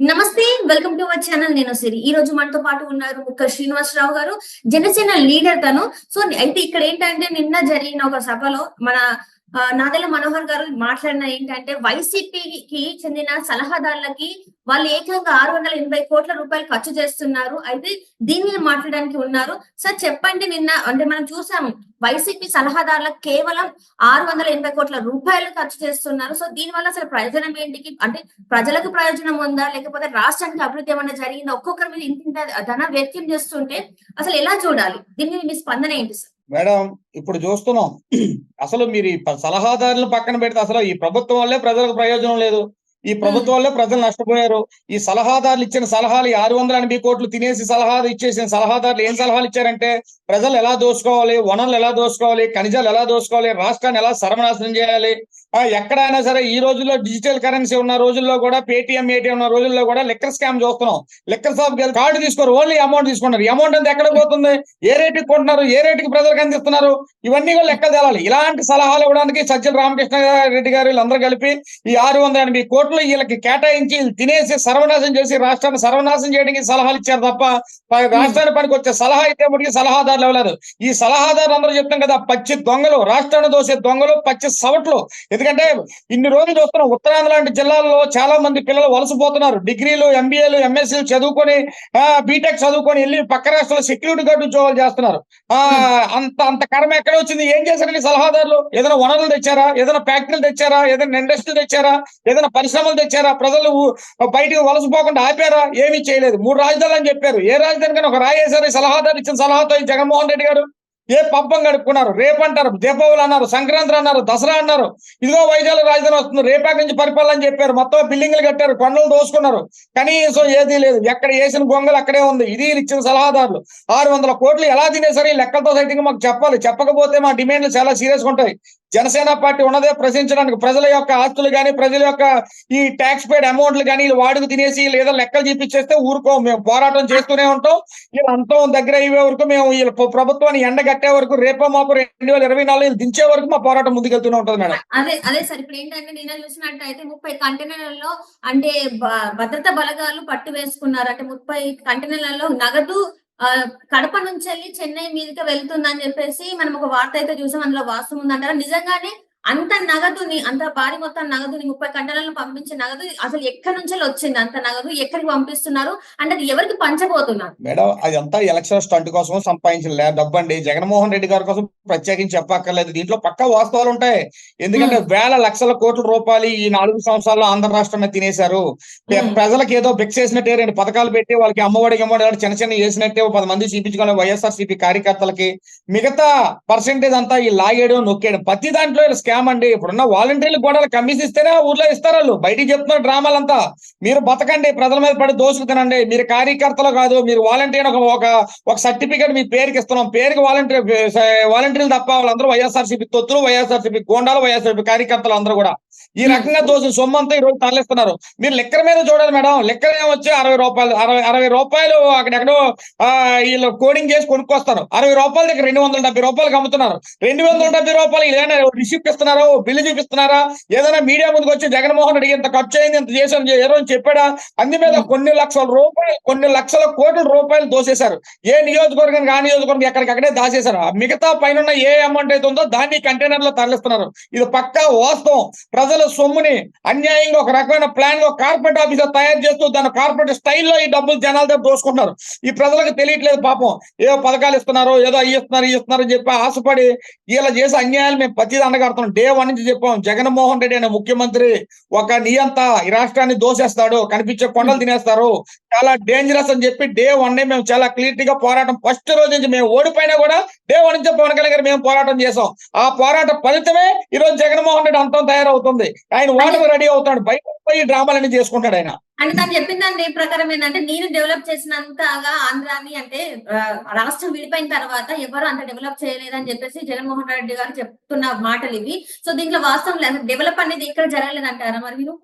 నమస్తే welcome to our channel. నేను సిరి. ఈ రోజు మనతో పాటు ఉన్నారు ముక్క శ్రీనివాసరావు గారు జనసేన లీడర్ తను. సో అయితే ఇక్కడ ఏంటంటే నిన్న జరిగిన ఒక సభలో మన నాదెల్ల మనోహర్ గారు మాట్లాడిన ఏంటంటే వైసీపీకి చెందిన సలహాదారులకి వాళ్ళు ఏకంగా ఆరు వందల ఎనభై కోట్ల రూపాయలు ఖర్చు చేస్తున్నారు. అయితే దీని మీద మాట్లాడడానికి ఉన్నారు. సార్ చెప్పండి నిన్న అంటే మనం చూసాము వైసీపీ సలహాదారులకు కేవలం ఆరు వందల ఎనభై కోట్ల రూపాయలు ఖర్చు చేస్తున్నారు. సో దీని వల్ల అసలు ప్రయోజనం ఏంటికి అంటే ప్రజలకు ప్రయోజనం ఉందా? లేకపోతే రాష్ట్రానికి అభివృద్ధి ఏమన్నా జరిగిందా? ఒక్కొక్కరి మీద ఇంత ఇంత ధన వ్యక్తం చేస్తుంటే అసలు ఎలా చూడాలి? దీని మీద మీ స్పందన ఏంటి సార్? మేడం ఇప్పుడు చూస్తున్నాం. అసలు మీరు ఈ సలహాదారులను పక్కన పెడితే అసలు ఈ ప్రభుత్వం వల్లే ప్రజలకు ప్రయోజనం లేదు. ఈ ప్రభుత్వం వల్లే ప్రజలు నష్టపోయారు. ఈ సలహాదారులు ఇచ్చిన సలహాలు ఆరు వందల ఎనభై కోట్లు తినేసి సలహాలు ఇచ్చేసిన సలహాదారులు ఏం సలహాలు ఇచ్చారంటే ప్రజలు ఎలా దోసుకోవాలి వనరులు ఎలా దోసుకోవాలి ఖనిజాలు ఎలా దోసుకోవాలి రాష్ట్రాన్ని ఎలా సర్వనాశనం చేయాలి ఎక్కడైనా సరే ఈ రోజుల్లో డిజిటల్ కరెన్సీ ఉన్న రోజుల్లో కూడా పేటిఎం ఏటీఎం ఉన్న రోజుల్లో కూడా లెక్కర్ స్కామ్ చూస్తున్నాం. లెక్కర్ షాప్ కార్డు తీసుకోరు ఓన్లీ అమౌంట్ తీసుకున్నారు అమౌంట్ అంతా ఎక్కడ పోతుంది? ఏ రేటుకి కొంటున్నారు? ఏ రేటుకి ప్రజలకు అందిస్తున్నారు? ఇవన్నీ కూడా లెక్కలు తేలాలి. ఇలాంటి సలహాలు ఇవ్వడానికి సజ్జల రామకృష్ణ రెడ్డి గారు వీళ్ళందరూ కలిపి ఈ ఆరు వందల ఎనభై కోట్లు వీళ్ళకి కేటాయించి తినేసి సర్వనాశం చేసి రాష్ట్రాన్ని సర్వనాశం చేయడానికి సలహాలు ఇచ్చారు తప్ప ప- రాష్ట్రానికి పనికి వచ్చే సలహా అయితే సలహాదారులు ఇవ్వలేదు ఈ సలహాదారులు అందరూ చెప్తాం కదా పచ్చి దొంగలు రాష్ట్రాన్ని దోసే దొంగలు పచ్చి సవట్లు. ఎందుకంటే ఇన్ని రోజులు చూస్తున్నాం ఉత్తరాంధ్ర లాంటి జిల్లాల్లో చాలా మంది పిల్లలు వలసపోతున్నారు. డిగ్రీలు ఎంబీఏలు ఎంఎస్సీలు చదువుకొని ఆ బీటెక్ చదువుకొని వెళ్ళి పక్క రాష్ట్రంలో సెక్యూరిటీ గార్డు ఉద్యోగాలు చేస్తున్నారు. ఆ అంత అంత కర్మ ఎక్కడ వచ్చింది. ఏం చేశారండి సలహాదారులు? ఏదైనా వనరులు తెచ్చారా? ఏదైనా ఫ్యాక్టరీలు తెచ్చారా? ఏదైనా ఇండస్ట్రీలు తెచ్చారా? ఏదైనా పరిశ్రమలు తెచ్చారా? ప్రజలు బయటకు వలసపోకుండా ఆపారా? ఏమీ చేయలేదు. మూడు రాజధానులు అని చెప్పారు. ఏ రాజధాని కానీ ఒక రాయేశారు సలహాదారు ఇచ్చిన సలహాతో జగన్మోహన్ రెడ్డి గారు? ఏ పబ్బం గడుపుకున్నారు రేపు అంటారు. దీపావళి అన్నారు. సంక్రాంతి అన్నారు. దసరా అన్నారు. ఇదిగో వైజాగ్ రాజధాని వస్తుంది. రేపాకి నుంచి పరిపాలన చెప్పారు. మొత్తం బిల్డింగ్లు కట్టారు. కొండలు దోసుకున్నారు. కనీసం ఏదీ లేదు. ఎక్కడ వేసిన గొంగలు అక్కడే ఉంది. ఇది ఇచ్చిన సలహాదారులు. ఆరు వందల కోట్లు ఎలా తినేసరి లెక్కలతో సైటింగ్ మాకు చెప్పాలి. చెప్పకపోతే మా డిమాండ్లు చాలా సీరియస్గా ఉంటాయి. జనసేన పార్టీ ఉన్నదే ప్రశ్నించడానికి ప్రజల యొక్క ఆస్తులు కానీ ప్రజల యొక్క ఈ ట్యాక్స్ పేడ్ అమౌంట్లు కానీ వీళ్ళు వాడుకు తినేసి లేదా లెక్కలు చూపించేస్తే ఊరుకో. మేము పోరాటం చేస్తూనే ఉంటాం. వీళ్ళు అంతం దగ్గర అయ్యే వరకు మేము వీళ్ళ ప్రభుత్వాన్ని ఎండగట్టే వరకు రేపో మాపు రెండు వేల ఇరవై నాలుగు దించే వరకు మా పోరాటం ముందుకెళ్తూనే ఉంటుంది మేడం. అదే అదే సార్. ఇప్పుడు ఏంటంటే నిన్న చూసినట్టయితే ముప్పై కంటైనర్లలో అంటే భద్రతా బలగాలు పట్టు వేసుకున్నారు. అంటే ముప్పై కంటైనర్లలో నగదు కడప నుంచి వెళ్ళి చెన్నై మీదకి వెళ్తుందని చెప్పేసి మనం ఒక వార్త అయితే చూసాం. అందులో వాస్తవం ఉందంటారా? నిజంగానే అంత నగదుని అంత భారీ మొత్తం నగదుని ముప్పై కంటైనర్లు పంపించే నగదు అసలు ఎక్కడి నుంచి వచ్చింది? అంత నగదు ఎక్కడికి పంపిస్తున్నారు? అంటే అది ఎవరికి పంచబోతున్నారు? మేడం అదంతా ఎలక్షన్ స్టంట్ కోసం సంపాదించిన లే- డబ్బండి జగన్మోహన్ రెడ్డి గారి కోసం ప్రత్యేకించి చెప్పక్కర్లేదు. దీంట్లో పక్కా వాస్తవాలు ఉంటాయి. ఎందుకంటే వేల లక్షల కోట్ల రూపాయలు ఈ నాలుగు సంవత్సరాల్లో ఆంధ్ర రాష్ట్రాన్ని తినేశారు. ప్ర-. ప్రజలకు ఏదో భిక్ష వేసినట్టే రెండు పథకాలు పెట్టి వాళ్ళకి అమ్మఒడి అమ్మఒడి చిన్న చిన్న వేసినట్టే ఓ పది మంది చూపించుకునే వైఎస్ఆర్ సిపి కార్యకర్తలకి మిగతా పర్సెంటేజ్ అంతా ఈ లాగేయడం నొక్కేయడం. ప్రతి దాంట్లో స్కామ్ అండి ఇప్పుడున్న వాలంటీర్లు కూడా కమిషన్ ఇస్తేనే ఊర్లో ఇస్తారు వాళ్ళు. బయటికి చెప్తున్నారు డ్రామాలంతా. మీరు బతకండి ప్రజల మీద పడి దోసుకు తినండి. మీరు కార్యకర్తలు కాదు మీరు వాలంటీర్ ఒక ఒక సర్టిఫికేట్ మీ పేరుకి ఇస్తున్నాం. పేరుకి వాలంటీర్ వాలంటీర్లు తప్ప వాళ్ళందరూ వైఎస్ఆర్సీపీ తొత్తులు వైఎస్ఆర్సీపీ గోండాలు వైఎస్ఆర్సీపీ కార్యకర్తలు అందరూ కూడా. ఈ రకంగా దోసిన సొమ్ము అంతా ఈ రోజు తరలిస్తున్నారు. మీరు లెక్కల మీద చూడాలి మేడం. లెక్కలు ఏమొచ్చి అరవై రూపాయలు అరవై అరవై రూపాయలు అక్కడెక్కడో ఆ వీళ్ళు కోడింగ్ చేసి కొనుక్కొస్తారు. అరవై రూపాయల దగ్గర రెండు వందల డెబ్బై రూపాయలకు అమ్ముతున్నారు. రెండు వందల డెబ్బై రూపాయలు ఏదైనా రిసిప్ట్ ఇస్తున్నారా. బిల్లు చూపిస్తున్నారా? ఏదైనా మీడియా ముందుకు వచ్చి జగన్మోహన్ రెడ్డి ఇంత ఖర్చు అయింది ఇంత చేశాను ఏ చెప్పాడా? అందు మీద కొన్ని లక్షల రూపాయలు కొన్ని లక్షల కోట్ల రూపాయలు దోసేశారు. ఏ నియోజకవర్గానికి ఆ నియోజకవర్గం ఎక్కడికక్కడే దాచేశారు మిగతా పైన ఏ అమౌంట్ అయితే ఉందో దాన్ని కంటైనర్లో తరలిస్తున్నారు. ఇది పక్కా వాస్తవం. ప్రజల సొమ్ముని అన్యాయంగా ఒక రకమైన ప్లాన్లో కార్పొరేట్ ఆఫీసర్ తయారు చేస్తూ దాని కార్పొరేట్ స్టైల్లో ఈ డబ్బులు జనాల దగ్గర దోసుకుంటున్నారు. ఈ ప్రజలకు తెలియట్లేదు పాపం. ఏదో పథకాలు ఇస్తున్నారు ఏదో అయ్యి ఇస్తున్నారు ఇస్తున్నారు అని చెప్పి ఆశపడి ఇలా చేసే అన్యాయాలు మేము ప్రతిదీ అండగడుతున్నాం. డే వన్ నుంచి చెప్పాం. జగన్మోహన్ రెడ్డి అనే ముఖ్యమంత్రి ఒక నియంత ఈ రాష్ట్రాన్ని దోసేస్తాడు. కనిపించే కొండలు తినేస్తారు. చాలా డేంజరస్ అని చెప్పి డే వన్ మేము చాలా క్లియర్గా పోరాటం. ఫస్ట్ రోజు నుంచి మేము ఓడిపోయినా కూడా డే వన్ నుంచి పవన్ కళ్యాణ్ గారు మేము పోరాటం చేసాం ఆ పోరాట ఫలితమే ఈ రోజు జగన్మోహన్ రెడ్డి అంతం తయారవుతుంది. ఆయన ఓటమి రెడీ అవుతాడు బయట పోయి డ్రామాలన్నీ చేసుకుంటాడు ఆయన. అంటే తను చెప్పిన దాని ప్రకారం ఏంటంటే నేను డెవలప్ చేసినంతగా ఆంధ్రాని అంటే ఆ, రాష్ట్రం విడిపోయిన తర్వాత ఎవరు అంత డెవలప్ చేయలేదని చెప్పేసి జగన్మోహన్ రెడ్డి గారు చెప్తున్న మాటలు ఇవి. సో దీంట్లో వాస్తవం డెవలప్ అనేది ఇక్కడ జరగలేదంటారా మరి మీరు?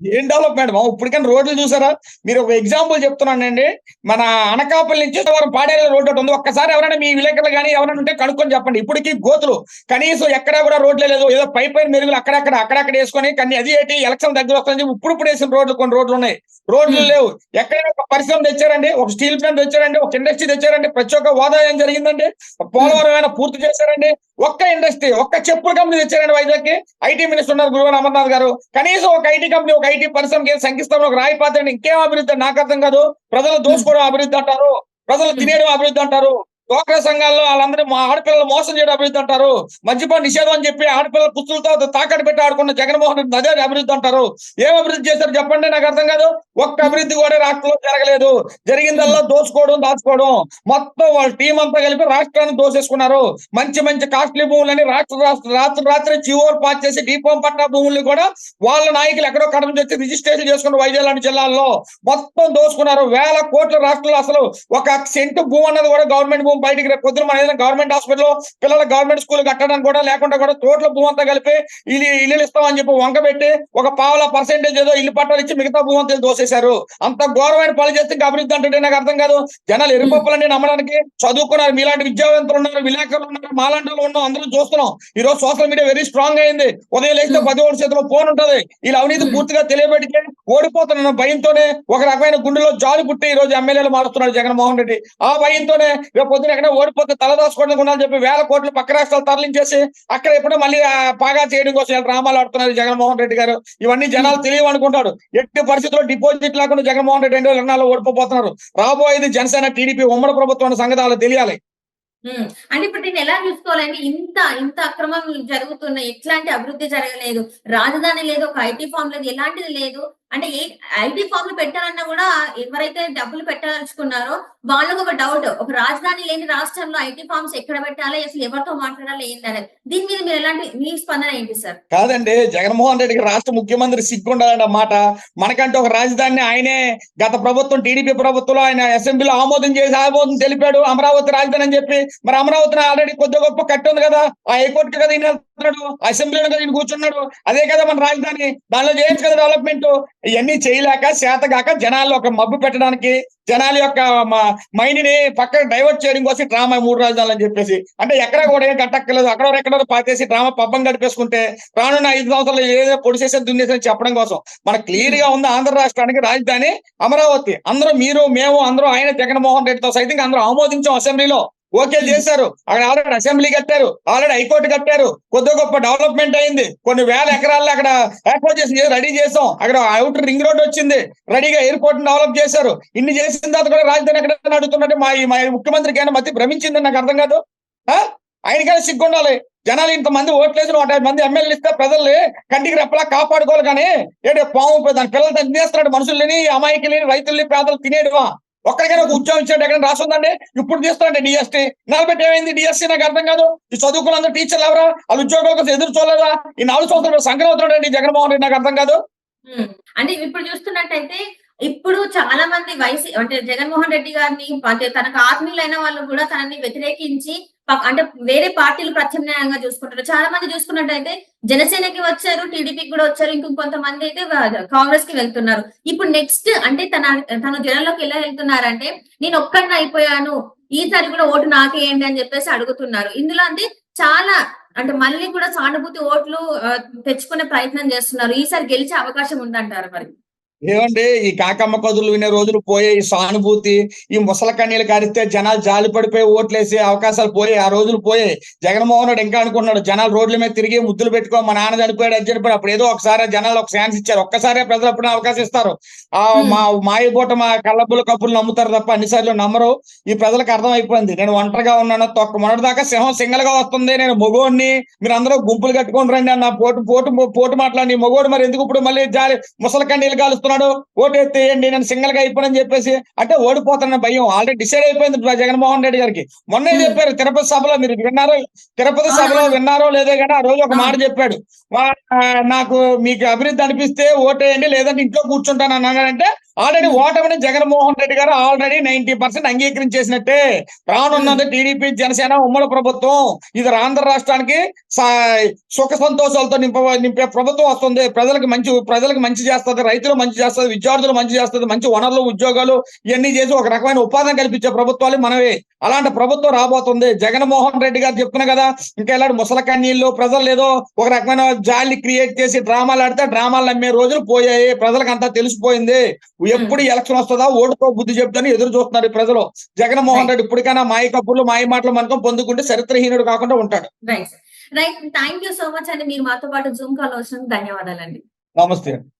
ఏం డెవలప్మెంట్ మా ఇప్పటికైనా రోడ్లు చూసారా? మీరు ఒక ఎగ్జాంపుల్ చెప్తున్నానండి. మన అనకాపల్లి నుంచి వారు పాడేరు రోడ్డు ఉంది. ఒక్కసారి ఎవరైనా మీ విలేకరులు కానీ ఎవరైనా ఉంటే కనుక్కొని చెప్పండి. ఇప్పటికీ గోతులు. కనీసం ఎక్కడా కూడా రోడ్లే లేదు ఏదో పై పైన మెరుగులు అక్కడక్కడ అక్కడక్కడ వేసుకొని కానీ అది ఏంటి? ఎలక్షన్ దగ్గర వస్తుంది ఇప్పుడు ఇప్పుడు వేసిన రోడ్లు కొన్ని రోడ్లు ఉన్నాయి. రోడ్లు. లేవు. ఎక్కడైనా ఒక పరిశ్రమ తెచ్చారండి ఒక స్టీల్ ప్లాంట్ తెచ్చారండి ఒక ఇండస్ట్రీ తెచ్చారండి ప్రతి ఒక్క ఏం జరిగిందండి? పోలవరం అయినా పూర్తి చేశారండి? ఒక్క ఇండస్ట్రీ ఒక్క చెప్పుల కంపెనీ తెచ్చారండి వైజాగ్కి ఐటీ మినిస్టర్ ఉన్నారు గురువన్ అమర్నాథ్ గారు. కనీసం ఒక ఐటీ కంపెనీ ఒక ఐటీ పరిశ్రమకి శంకిస్తామని ఒక రాయి పాత్ర ఇంకేం అభివృద్ధి నాకు అర్థం కాదు. ప్రజలు దోసుకోవడం అభివృద్ధి అంటారు. ప్రజలు తినేయడం అభివృద్ధి అంటారు. డ్వాక్రా సంఘాల్లో వాళ్ళందరూ మా ఆడపిల్లలు మోసం చేయడం అభివృద్ధి అంటారు. మద్యపాన నిషేధం అని చెప్పి ఆడపిల్లల పుస్తులతో తాకట్టు పెట్టి ఆడుకున్న జగన్మోహన్ రెడ్డి అదే అభివృద్ధి అంటారు. ఏం అభివృద్ధి చేశారు చెప్పండి నాకు అర్థం కాదు. ఒక్క అభివృద్ధి కూడా రాష్ట్రంలో జరగలేదు. జరిగిందల్లా దోచుకోవడం దాచుకోవడం. మొత్తం వాళ్ళ టీం అంతా కలిపి రాష్ట్రాన్ని దోసేసుకున్నారు. మంచి మంచి కాస్ట్లీ భూములని రాష్ట్ర రాష్ట్ర రాత్రి రాత్రి జియోలు పాస్ చేసి దీపం పట్ట భూముల్ని కూడా వాళ్ళ నాయకులు ఎక్కడో కడప నుంచి రిజిస్ట్రేషన్ చేసుకున్న వైద్య లాంటి జిల్లాల్లో. మొత్తం దోసుకున్నారు. వేల కోట్ల రాష్ట్రంలో అసలు ఒక సెంటు భూమి అన్నది కూడా గవర్నమెంట్ భూమి బయటికి రేపు పొద్దున మన ఏదైనా గవర్నమెంట్ హాస్పిటల్ పిల్లల గవర్నమెంట్ స్కూల్ కట్టడానికి కూడా లేకుండా కూడా తోటల భూమి అంతా కలిపి ఇల్లు ఇల్లు ఇస్తామని చెప్పి వంక పెట్టి ఒక పావుల పర్సెంటేజ్ ఏదో ఇల్లు పట్టాలు ఇచ్చి మిగతా భూమి అంతా దోసేశారు అంత ఘోరమైన పనులు చేస్తే ఇంకా అభివృద్ధి అంటే నాకు అర్థం కాదు. జనాలు ఎరుపప్పులన్నీ నమ్మడానికి చదువుకున్నారు. మీలాంటి విద్యావంతులు ఉన్నారు విలేకరులు ఉన్నారు మాలాంటి వాళ్ళు ఉన్నాం అందరూ చూస్తున్నాం. ఈ రోజు సోషల్ మీడియా వెరీ స్ట్రాంగ్ అయింది. ఉదయం లేస్తే పది ఓడి చేతిలో ఫోన్ ఉంటది. ఇలా అవినీతి Hmm. పూర్తిగా తెలియబెడితే ఓడిపోతున్న భయంతోనే ఒక రకమైన గుండెలో జాలి పుట్టి ఈ రోజు ఎమ్మెల్యేలు మారుస్తున్నాడు జగన్మోహన్ రెడ్డి. ఆ భయంతోనే రేపు పొద్దున ఎక్కడ ఓడిపోతే తలదాచుకోవడానికి ఉండాలని చెప్పి వేల కోట్లు పక్క రాష్ట్రాలు తరలించేసి అక్కడ ఎప్పుడో మళ్ళీ పాగా చేయడం కోసం డ్రామాలు ఆడుతున్నారు జగన్మోహన్ రెడ్డి గారు. ఇవన్నీ జనాలు తెలియవు అనుకుంటాడు ఎట్టి పరిస్థితుల్లో డిపాజిట్ లేకుండా జగన్మోహన్ రెడ్డి రెండు వేల ఇరవై ఓడిపోతున్నారు రాబోయేది జనసేన టీడీపీ ఉమ్మడి ప్రభుత్వం అనే తెలియాలి. అంటే ఇప్పుడు నేను ఎలా చూసుకోవాలంటే ఇంత ఇంత అక్రమం జరుగుతున్నాయి ఎట్లాంటి అభివృద్ధి జరగలేదు. రాజధాని లేదు ఒక ఐటీ ఫామ్ లేదు ఎలాంటిది లేదు. అంటే ఏ ఐటీ ఫామ్ పెట్టాలన్నా కూడా ఎవరైతే డబ్బులు పెట్టాలనుకున్నారో వాళ్ళకు ఒక డౌట్ ఒక రాజధాని లేని రాష్ట్రంలో ఐటీ ఫార్మ్స్ ఎక్కడ పెట్టాలి అసలు ఎవరితో మాట్లాడాలి ఏంటనే దీని మీద మీరు ఎలాంటి మీ స్పందన ఏంటి సార్? కాదండి జగన్మోహన్ రెడ్డికి రాష్ట్ర ముఖ్యమంత్రి సిగ్గుండాలండి అన్నమాట మనకంటే ఒక రాజధానిని ఆయనే. గత ప్రభుత్వం టీడీపీ ప్రభుత్వంలో ఆయన అసెంబ్లీలో ఆమోదం చేసి ఆమోదం తెలిపాడు. అమరావతి రాజధాని అని చెప్పి. మరి అమరావతిని ఆల్రెడీ కొద్ది గొప్ప కట్టి ఉంది కదా. ఆ హైకోర్టు కదా అసెంబ్లీలో కదా ఈయన కూర్చున్నాడు. అదే కదా మన రాజధాని. దానిలో చేయొచ్చు కదా డెవలప్మెంట్ ఇవన్నీ చేయలేక చేతగాక జనాల్లో ఒక మబ్బు పెట్టడానికి జనాల యొక్క మైండ్ని పక్కన డైవర్ట్ చేయడం కోసం డ్రామా మూడు రాజధానులు అని చెప్పేసి. అంటే ఎక్కడ కూడా ఏం కట్టక్కర్లేదు. అక్కడ ఎక్కడో పాతేసి డ్రామా పబ్బం గడిపేసుకుంటే రానున్న ఐదు సంవత్సరాలు ఏదో పొడి చేసే దున్నేసని చెప్పడం కోసం. మన క్లియర్గా ఉంది ఆంధ్ర రాష్ట్రానికి రాజధాని అమరావతి. అందరూ మీరు మేము అందరూ ఆయన జగన్మోహన్ రెడ్డితో సైతం అందరూ ఆమోదించాం అసెంబ్లీలో. ఓకే చేశారు. అక్కడ ఆల్రెడీ అసెంబ్లీ కట్టారు. ఆల్రెడీ హైకోర్టు కట్టారు. కొద్ది గొప్ప డెవలప్మెంట్ అయింది. కొన్ని వేల ఎకరాల్లో అక్కడ ఏర్పాటు చేసి రెడీ చేసాం అక్కడ అవుటర్ రింగ్ రోడ్ వచ్చింది. రెడీగా ఎయిర్పోర్ట్ డెవలప్ చేశారు. ఇన్ని చేసిన తర్వాత కూడా రాజధాని ఎక్కడ అడుగుతున్నట్టు మా మా ముఖ్యమంత్రికి అయినా మతి భ్రమించింది నాకు అర్థం కాదు. ఆ? ఆయనకైనా సిగ్గుండాలి జనాలు ఇంతమంది ఓట్లేసి నూట యాభై మంది ఎమ్మెల్యేలు ఇస్తే ప్రజల్ని కంటికి రెప్పలా కాపాడుకోవాలి కానీ ఏడు పాము దాని పిల్లలు తినేస్తున్నాడు. మనుషుల్ని అమాయకులని రైతుల్ని పేదలు తినేడువా ఒక్కడికైనా ఒక ఉద్యోగం ఇచ్చినట్టు ఎక్కడ రాస్తుందండి ఇప్పుడు తీస్తారంటే డిఎస్టీ నలభై ఏమైంది? డిఎస్సీ నాకు అర్థం కాదు. ఈ చదువుకున్నందుకు టీచర్లు ఎవరా? వాళ్ళు ఉద్యోగాల కోసం ఎదురు చూడలేదా? ఈ నాలుగు సంవత్సరాలు సంక్రమవుతున్నాడు అవుతున్నాడండి జగన్మోహన్ రెడ్డి నాకు అర్థం కాదు. అంటే ఇప్పుడు చూస్తున్నట్టయితే ఇప్పుడు చాలా మంది వైసీ అంటే జగన్మోహన్ రెడ్డి గారిని అంటే తనకు ఆత్మీయులైన వాళ్ళు కూడా తనని వ్యతిరేకించి అంటే వేరే పార్టీలు ప్రత్యామ్నాయంగా చూసుకుంటారు. చాలా మంది చూసుకున్నట్టయితే జనసేనకి వచ్చారు టీడీపీకి కూడా వచ్చారు ఇంకొక కొంతమంది అయితే కాంగ్రెస్కి వెళ్తున్నారు. ఇప్పుడు నెక్స్ట్ అంటే తన తను జనంలోకి ఎలా వెళ్తున్నారంటే నేను ఒక్కడిని అయిపోయాను ఈసారి కూడా ఓటు నాకేయండి అని చెప్పేసి అడుగుతున్నారు. ఇందులో అంటే చాలా అంటే మళ్ళీ కూడా సానుభూతి ఓట్లు తెచ్చుకునే ప్రయత్నం చేస్తున్నారు. ఈసారి గెలిచే అవకాశం ఉందంటారు మరి? ఏమండి? ఈ కాకమ్మ కదులు వినే రోజులు పోయే ఈ సానుభూతి ఈ ముసల కన్నీళ్ళు కారిస్తే జనాలు జాలి పడిపోయి ఓట్లేసే అవకాశాలు పోయి ఆ రోజులు పోయాయి. జగన్మోహన్ రెడ్డి ఇంకా అనుకున్నాడు జనాలు రోడ్ల మీద తిరిగి ముద్దులు పెట్టుకో మా నాన్న చనిపోయాడు అది చనిపోయాడు అప్పుడు ఏదో ఒకసారి జనాలు ఒక ఛాన్స్ ఇచ్చారు. ఒక్కసారే ప్రజలు అప్పుడు అవకాశం ఇస్తారు. ఆ. మా మాయబోట మా కళ్ళబుల కప్పులు నమ్ముతారు తప్ప అన్నిసార్లు నమ్మరు. ఈ ప్రజలకు అర్థమైపోయింది. నేను ఒంటరిగా ఉన్నాను తొక్క మొన్నటి దాకా సింహం సింగల్గా వస్తుంది. నేను మొగోడిని మీరు అందరూ గుంపులు కట్టుకొని రండి అన్న పోటు పోటు పోటు మాట్లాడి మొగోడు మరి ఎందుకు ఇప్పుడు మళ్ళీ జాలి ముసల కన్నీళ్ళు కాలుస్తున్నాడు ఓటు ఎత్తేయండి నేను సింగల్గా అయిపోయానని చెప్పేసి. అంటే ఓడిపోతానన్న భయం. ఆల్రెడీ డిసైడ్ అయిపోయింది జగన్మోహన్ రెడ్డి గారికి. మొన్నే Hmm. చెప్పారు తిరుపతి సభలో మీరు విన్నారో తిరుపతి ఆ, సభలో. విన్నారో లేదో కానీ ఆ రోజు ఒక. మాట చెప్పాడు. నాకు మీకు అభివృద్ధి అనిపిస్తే ఓటేయండి లేదంటే ఇంట్లో కూర్చుంటాను అన్నాడంటే ఆల్రెడీ ఓటమిని Jaganmohan Reddy garu already ninety percent అంగీకరించేసినట్టే. రానున్నది టీడీపీ జనసేన ఉమ్మడి ప్రభుత్వం ఇది ఆంధ్ర రాష్ట్రానికి సుఖ సంతోషాలతో నింప నింపే ప్రభుత్వం వస్తుంది. ప్రజలకు మంచి ప్రజలకు మంచి చేస్తుంది రైతులు మంచి చేస్తుంది విద్యార్థులు మంచి చేస్తుంది మంచి వనరులు ఉద్యోగాలు ఇవన్నీ చేసి ఒక రకమైన ఉపాధిని కల్పించే ప్రభుత్వాలు మనవే. అలాంటి ప్రభుత్వం రాబోతుంది. జగన్మోహన్ రెడ్డి గారు చెప్తున్నా కదా ఇంకా ఇలాంటి ముసల కన్నీళ్ళు ప్రజలు ఏదో ఒక రకమైన జాలి క్రియేట్ చేసి డ్రామాలు ఆడితే డ్రామాలు నమ్మే రోజులు పోయాయి. ప్రజలకు అంతా తెలిసిపోయింది. ఎప్పుడు ఎలక్షన్ వస్తుందా ఓటుతో బుద్ధి చెప్తాను ఎదురు చూస్తున్నారు ప్రజలు. జగన్మోహన్ రెడ్డి ఇప్పటికైనా మాయ కబుర్లు మాయ మాటలు మనకం పొందుకుంటే చరిత్రహీనుడు కాకుండా ఉంటాడు. Right thank you so much అండి. మీరు మాతో పాటు జూమ్ కాల్ వచ్చినందుకు ధన్యవాదాలండి. నమస్తే